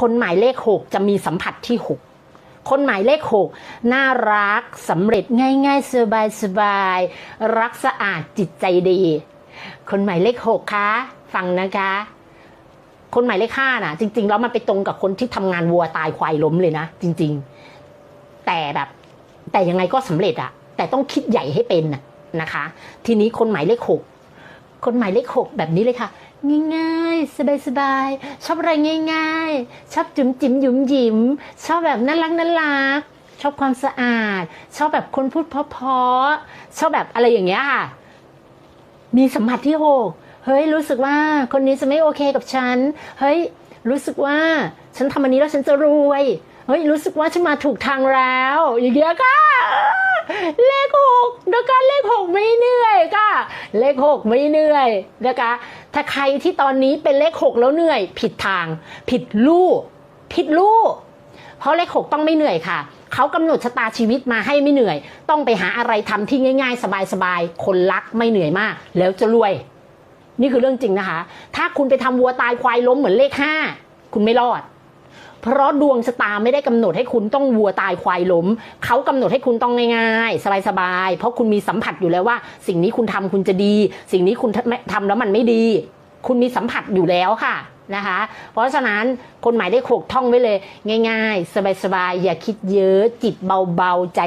คนหมายเลขหกจะมีสัมผัสที่หกคนหมายเลขหกน่ารักสำเร็จง่ายๆ สบายๆรักสะอาดจิตใจดี คนหมายเลขหกคะฟังนะคะ คนหมายเลขห้าน่ะ จริง ๆ แล้วมันไปตรงกับคนที่ทำงานวัวตายควายล้มเลยนะ จริง ๆ แต่แบบ แต่ยังไงก็สำเร็จอะแต่ต้องคิดใหญ่ให้เป็นนะนะคะ ทีนี้คนหมายเลขหกคนหมายเลขหกแบบนี้เลยค่ะ ง่ายๆ สบายๆ ชอบอะไรง่ายๆ ชอบจุ๋มจิ๋มหยุมหยิม ชอบแบบน่ารักน่ารัก ชอบความสะอาด ชอบแบบคนพูดเพราะๆ ชอบแบบอะไรอย่างเงี้ยค่ะ มีสัมผัสที่หกเฮ้ยรู้สึกว่าคนนี้จะไม่โอเคกับฉัน เฮ้ยรู้สึกว่าฉันทำอันนี้แล้วฉันจะรวย เฮ้ยรู้สึกว่าฉันมาถูกทางแล้ว อย่างเงี้ยค่ะเลขหก นะคะเลขหกไม่เหนื่อยค่ะ เลขหกไม่เหนื่อยนะคะ ถ้าใครที่ตอนนี้เป็นเลขหกแล้วเหนื่อย ผิดทาง ผิดลู่ผิดลู่เพราะเลขหกต้องไม่เหนื่อยค่ะเขากำหนดชะตาชีวิตมาให้ไม่เหนื่อย ต้องไปหาอะไรทำที่ง่าย ๆ สบายๆคนรักไม่เหนื่อยมาก แล้วจะรวย นี่คือเรื่องจริงนะคะ ถ้าคุณไปทำวัวตายควายล้มเหมือนเลขห้าคุณไม่รอด เพราะดวงชะตาไม่ได้กำหนดให้คุณต้องวัวตายควายล้มเขากำหนดให้คุณต้องง่ายๆ สบายๆ เพราะคุณมีสัมผัสอยู่แล้วว่า สิ่งนี้คุณทำคุณจะดี สิ่งนี้คุณทำแล้วมันไม่ดี คุณมีสัมผัสอยู่แล้วค่ะนะคะ เพราะฉะนั้นคนหมายเลขหกท่องไว้เลย ง่าย ๆ สบายๆ อย่าคิดเยอะ จิตเบาๆ ใจ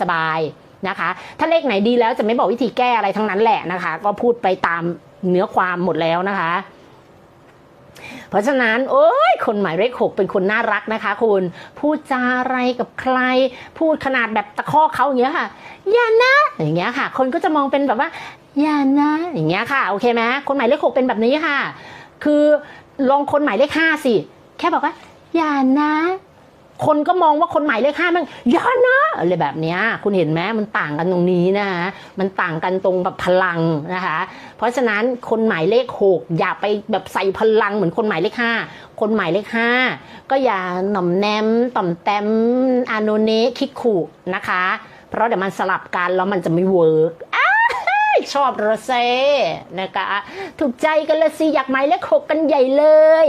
สบายๆนะคะ ถ้าเลขไหนดีแล้วจะไม่บอกวิธีแก้อะไรทั้งนั้นแหละนะคะ ก็พูดไปตามเนื้อความหมดแล้วนะคะ เพราะฉะนั้นโอ้ยคนหมายเลขหกเป็นคนน่ารักนะคะคุณพูดจาอะไรกับใคร พูดขนาดแบบตะคอกเขาอย่างเงี้ยค่ะ อย่านะอย่างเงี้ยค่ะ คนก็จะมองเป็นแบบว่า อย่านะอย่างเงี้ยค่ะ โอเคไหมคนหมายเลขหกเป็นแบบนี้ค่ะ คือลองคนหมายเลขห้าสิแค่บอกว่าอย่านะ คนก็มองว่าคนหมายเลขห้ามันอย่านะอะไรแบบนี้คุณเห็นไหมมันต่างกันตรงนี้นะคะมันต่างกันตรงแบบพลังนะคะ เพราะฉะนั้นคนหมายเลขหกอย่าไปแบบใส่พลังเหมือนคนหมายเลขห้าคนหมายเลขห้าก็อย่าหน่อมแนมต่อมแต้มอาโนเนคิกขู่นะคะ เพราะเดี๋ยวมันสลับกันแล้วมันจะไม่เวิร์กชอบรเซนะคะ ถูกใจกันละสิ อยากหมายเลขหกกันใหญ่เลย